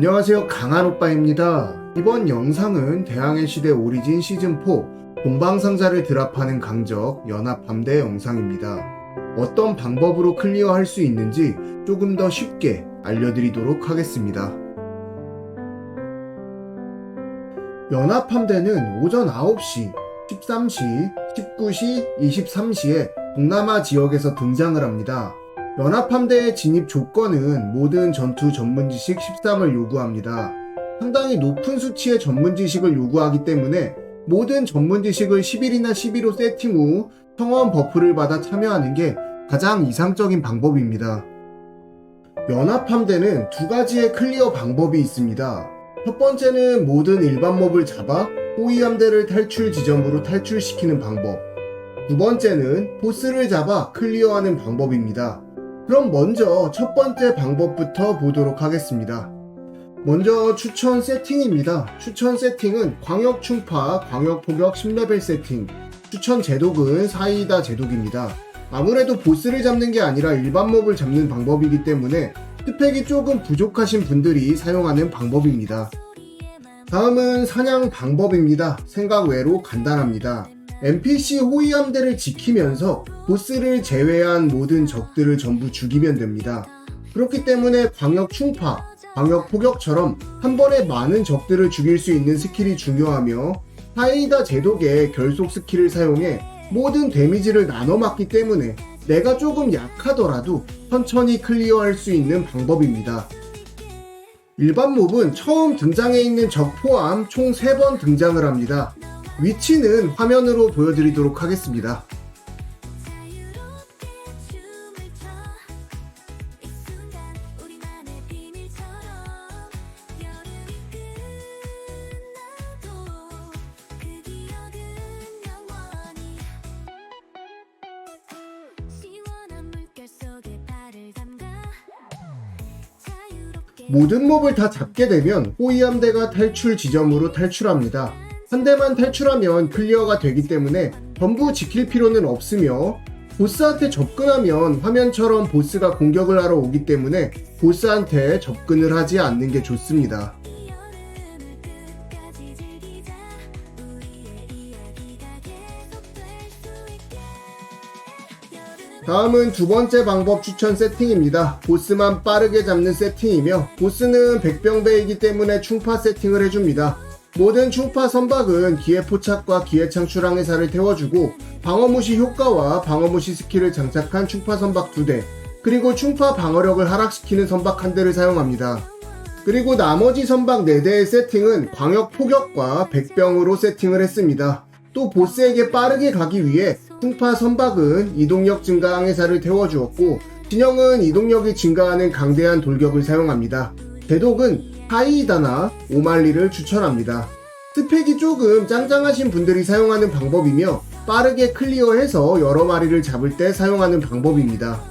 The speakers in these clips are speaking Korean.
안녕하세요 강한 오빠입니다. 이번 영상은 대항해 시대 오리진 시즌4 동방상자를 드랍하는 강적 연합함대 영상입니다. 어떤 방법으로 클리어할 수 있는지 조금 더 쉽게 알려드리도록 하겠습니다. 연합함대는 오전 9시, 13시, 19시, 23시에 동남아 지역에서 등장을 합니다. 연합함대의 진입 조건은 모든 전투 전문 지식 13을 요구합니다. 상당히 높은 수치의 전문 지식을 요구하기 때문에 모든 전문 지식을 11이나 12로 세팅 후 성원 버프를 받아 참여하는 게 가장 이상적인 방법입니다. 연합함대는 두 가지의 클리어 방법이 있습니다. 첫 번째는 모든 일반 몹을 잡아 호위함대를 탈출 지점으로 탈출시키는 방법. 두 번째는 보스를 잡아 클리어하는 방법입니다. 그럼 먼저 첫 번째 방법부터 보도록 하겠습니다. 먼저 추천 세팅입니다. 추천 세팅은 광역 충파, 광역 포격 10레벨 세팅. 추천 제독은 사이다 제독입니다. 아무래도 보스를 잡는 게 아니라 일반 몹을 잡는 방법이기 때문에 스펙이 조금 부족하신 분들이 사용하는 방법입니다. 다음은 사냥 방법입니다. 생각 외로 간단합니다. NPC 호위함대를 지키면서 보스를 제외한 모든 적들을 전부 죽이면 됩니다. 그렇기 때문에 광역 충파, 광역 포격처럼 한 번에 많은 적들을 죽일 수 있는 스킬이 중요하며 사이다 제독의 결속 스킬을 사용해 모든 데미지를 나눠 맞기 때문에 내가 조금 약하더라도 천천히 클리어할 수 있는 방법입니다. 일반 몹은 처음 등장해 있는 적 포함 총 3번 등장을 합니다. 위치는 화면으로 보여드리도록 하겠습니다. 모든 몹을 다 잡게 되면 호위함대가 탈출 지점으로 탈출합니다. 한 대만 탈출하면 클리어가 되기 때문에 전부 지킬 필요는 없으며 보스한테 접근하면 화면처럼 보스가 공격을 하러 오기 때문에 보스한테 접근을 하지 않는 게 좋습니다. 다음은 두 번째 방법 추천 세팅입니다. 보스만 빠르게 잡는 세팅이며 보스는 백병배이기 때문에 충파 세팅을 해줍니다. 모든 충파 선박은 기회 포착과 기회 창출 항해사를 태워주고 방어무시 효과와 방어무시 스킬을 장착한 충파 선박 2대 그리고 충파 방어력을 하락시키는 선박 1대를 사용합니다. 그리고 나머지 선박 4대의 세팅은 광역 포격과 백병으로 세팅을 했습니다. 또 보스에게 빠르게 가기 위해 충파 선박은 이동력 증가 항해사를 태워주었고 진영은 이동력이 증가하는 강대한 돌격을 사용합니다. 대독은 하이다나 오말리를 추천합니다. 스펙이 조금 짱짱하신 분들이 사용하는 방법이며 빠르게 클리어해서 여러 마리를 잡을 때 사용하는 방법입니다.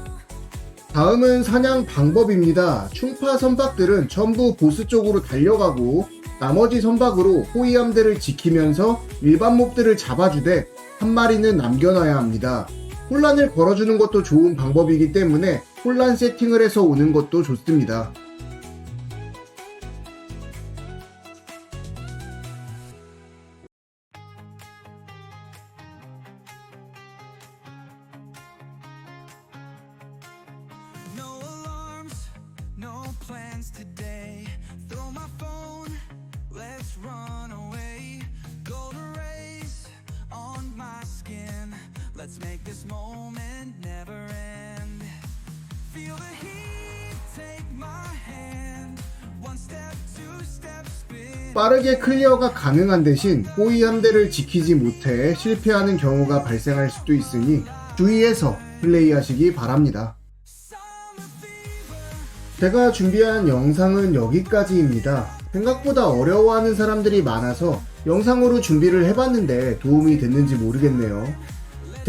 다음은 사냥 방법입니다. 충파 선박들은 전부 보스 쪽으로 달려가고 나머지 선박으로 호위함대를 지키면서 일반 몹들을 잡아주되 한 마리는 남겨놔야 합니다. 혼란을 걸어주는 것도 좋은 방법이기 때문에 혼란 세팅을 해서 오는 것도 좋습니다. Let's make this moment never end. Feel the heat, take my hand. One step, two steps. 빠르게 클리어가 가능한 대신 호위 함대를 지키지 못해 실패하는 경우가 발생할 수도 있으니 주의해서 플레이하시기 바랍니다. 제가 준비한 영상은 여기까지입니다. 생각보다 어려워하는 사람들이 많아서 영상으로 준비를 해봤는데 도움이 됐는지 모르겠네요.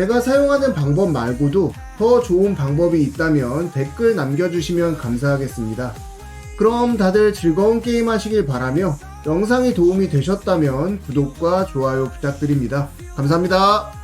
제가 사용하는 방법 말고도 더 좋은 방법이 있다면 댓글 남겨주시면 감사하겠습니다. 그럼 다들 즐거운 게임 하시길 바라며 영상이 도움이 되셨다면 구독과 좋아요 부탁드립니다. 감사합니다.